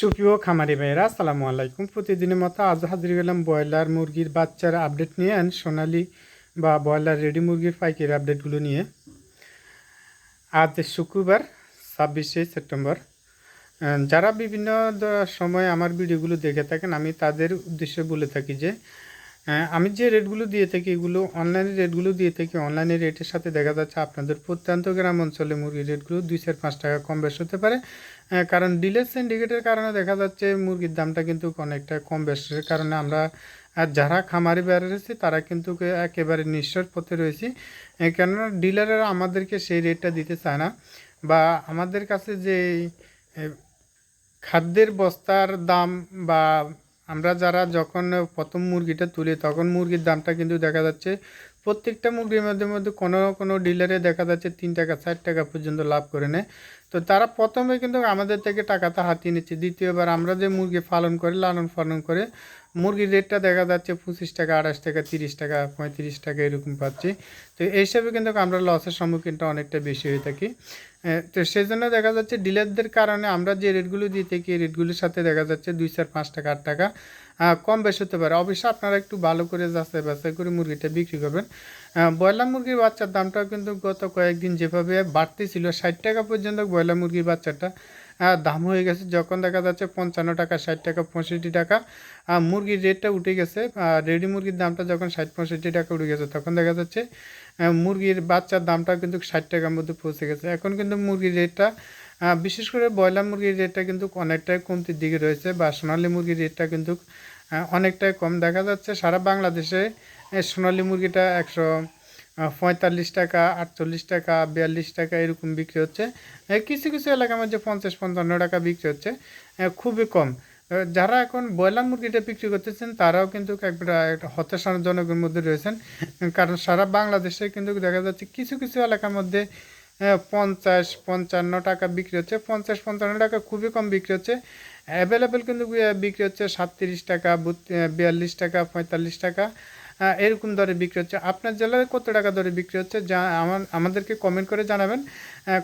সুপ্রিয় খামারি ভাইয়েরা, আসসালামু আলাইকুম। প্রতিদিনের মতো আজ হাজির গেলাম ব্রয়লার মুরগির বাচ্চার আপডেট নিয়ে আন সোনালি বা ব্রয়লার রেডি মুরগির পাইকারি আপডেটগুলো নিয়ে। আজ শুক্রবার, ছাব্বিশে সেপ্টেম্বর। যারা বিভিন্ন সময় আমার ভিডিওগুলো দেখে থাকেন, আমি তাদের উদ্দেশ্যে বলে থাকি যে আমি যে রেটগুলো দিয়ে থাকি এগুলো অনলাইনে রেটগুলো দিয়ে থাকি অনলাইনে রেটের সাথে দেখা যাচ্ছে আপনাদের প্রত্যন্ত গ্রাম অঞ্চলে মুরগির রেটগুলো দুই চার পাঁচ টাকা কম বেশ হতে পারে। কারণ ডিলের সিন্ডিকেটের কারণে দেখা যাচ্ছে মুরগির দামটা কিন্তু অনেকটা কম বেশের কারণে আমরা আর যারা খামারি বেড়ে রয়েছে তারা কিন্তু একেবারে নিঃস্বর পথে রয়েছে। কেননা ডিলাররা আমাদেরকে সেই রেটটা দিতে চায় না। বা আমাদের কাছে যে খাদ্যের বস্তার দাম বা আমরা যারা যখন প্রথম মুরগিটা তুলি তখন মুরগির দামটা কিন্তু দেখা যাচ্ছে প্রত্যেকটা মুরগির মধ্যে মধ্যে কোনো কোনো ডিলারে দেখা যাচ্ছে তিন টাকা, চার টাকা পর্যন্ত লাভ করে নেয়। তো তারা প্রথমে কিন্তু আমাদের থেকে টাকাটা হাতিয়ে নিচ্ছে। দ্বিতীয়বার আমরা যে মুরগি পালন করে, লালন পালন করে, মুরগির রেটটা দেখা যাচ্ছে পঁচিশ টাকা আঠাশ টাকা, তিরিশ টাকা, পঁয়ত্রিশ টাকা এরকম পাচ্ছি। তো এইসবে কিন্তু আমরা লসের সম্মুখীনটা অনেকটা বেশি হয়ে থাকি। তো সেই জন্য দেখা যাচ্ছে ডিলারদের কারণে আমরা যে রেটগুলো দিয়ে থাকি, এই রেটগুলোর সাথে দেখা যাচ্ছে দুই চার, পাঁচ টাকা, আট টাকা কম বেশি হতে পারে। অবশ্যই আপনারা একটু ভালো করে যাচাই বাছাই করে মুরগিটা বিক্রি করবেন। ব্রয়লার মুরগির বাচ্চার দামটাও কিন্তু গত কয়েকদিন যেভাবে বাড়তেছিল, ষাট টাকা পর্যন্ত ব্রয়লার মুরগির বাচ্চাটা দাম হয়ে গেছে। যখন দেখা যাচ্ছে পঞ্চান্ন টাকা, ষাট টাকা, পঁয়ষট্টি টাকা মুরগির রেটটা উঠে গেছে। রেডি মুরগির দামটা যখন ষাট, পঁয়ষট্টি টাকা উঠে গেছে, তখন দেখা যাচ্ছে মুরগির বাচ্চার দামটা কিন্তু ষাট টাকার মধ্যে পৌঁছে গেছে। এখন কিন্তু মুরগির রেটটা বিশেষ করে ব্রয়লার মুরগির রেটটা কিন্তু অনেকটাই কমতির দিকে রয়েছে, বা সোনালী মুরগির রেটটা কিন্তু অনেকটাই কম। দেখা যাচ্ছে সারা বাংলাদেশে সোনালী মুরগিটা একশো পঁয়তাল্লিশ টাকা, আটচল্লিশ টাকা, বিয়াল্লিশ টাকা এরকম বিক্রি হচ্ছে। কিছু কিছু এলাকার মধ্যে পঞ্চাশ, পঞ্চান্ন টাকা বিক্রি হচ্ছে খুবই কম। যারা এখন ব্রয়লার মুরগিটা বিক্রি করতেছেন, তারাও কিন্তু একটা হতাশাজনকের মধ্যে রয়েছেন, কারণ সারা বাংলাদেশে কিন্তু দেখা যাচ্ছে কিছু কিছু এলাকার মধ্যে পঞ্চাশ, পঞ্চান্ন টাকা বিক্রি হচ্ছে। পঞ্চাশ, পঞ্চান্ন টাকা খুবই কম বিক্রি হচ্ছে। অ্যাভেলেবেল কিন্তু বিক্রি হচ্ছে সাতত্রিশ টাকা বিয়াল্লিশ টাকা, পঁয়তাল্লিশ টাকা। এরকম দরে বিক্রি হচ্ছে। আপনার জেলায় কত টাকা দরে বিক্রি হচ্ছে? যা, আমার, আমাদেরকে কমেন্ট করে জানাবেন।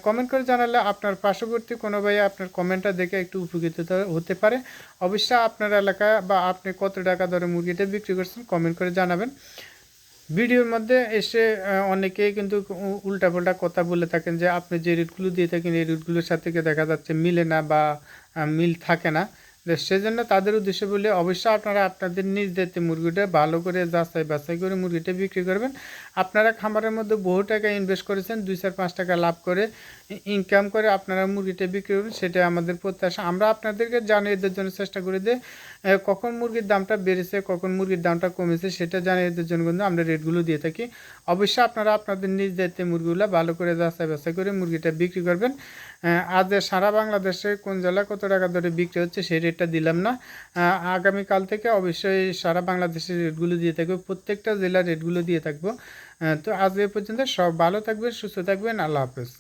কমেন্ট করে জানালে আপনার পার্শ্ববর্তী কোনো ভাই আপনার কমেন্টটা দেখে একটু উপকৃত হতে পারে। অবশ্যই আপনার এলাকায় বা আপনি কত টাকা দরে মুরগিটা বিক্রি করছেন কমেন্ট করে জানাবেন। ভিডিওর মধ্যে এসে অনেকেই কিন্তু উল্টাপাল্টা কথা বলে থাকেন যে আপনি যে রেটগুলো দিয়ে থাকেন, এই রেটগুলোর সাথে দেখা যাচ্ছে মিলে না বা মিল থাকে না? সেজন্য তাদের উদ্দেশ্যে বলে অবশ্যই আপনারা আপনাদের নিজ দায়িত্বে মুরগিটা ভালো করে যাচাই বাছাই করে মুরগিটা বিক্রি করবেন। আপনারা খামারের মধ্যে বহু টাকা ইনভেস্ট করেছেন, দুই চার পাঁচ টাকা লাভ করে ইনকাম করে আপনারা মুরগিটা বিক্রি করবেন, সেটা আমাদের প্রত্যাশা। আমরা আপনাদেরকে জানিয়ে দেওয়ার জন্য চেষ্টা করে দিই কখন মুরগির দামটা বেড়েছে, কখন মুরগির দামটা কমেছে, সেটা জানিয়ে দেওয়ার জন্য কিন্তু আমরা রেটগুলো দিয়ে থাকি। অবশ্যই আপনারা আপনাদের নিজ দায়িত্বে মুরগিগুলো ভালো করে যাচাই বাছাই করে মুরগিটা বিক্রি করবেন। আজ সারা বাংলাদেশে কোন জেলায় কত টাকা ধরে বিক্রি হচ্ছে, সেই রেটটা দিলাম না। আগামীকাল থেকে অবশ্যই সারা বাংলাদেশের রেটগুলো দিয়ে থাকবে, প্রত্যেকটা জেলার রেটগুলো দিয়ে থাকব। তো আজ এ পর্যন্ত সব ভালো থাকবেন, সুস্থ থাকবেন, আল্লাহ হাফেজ।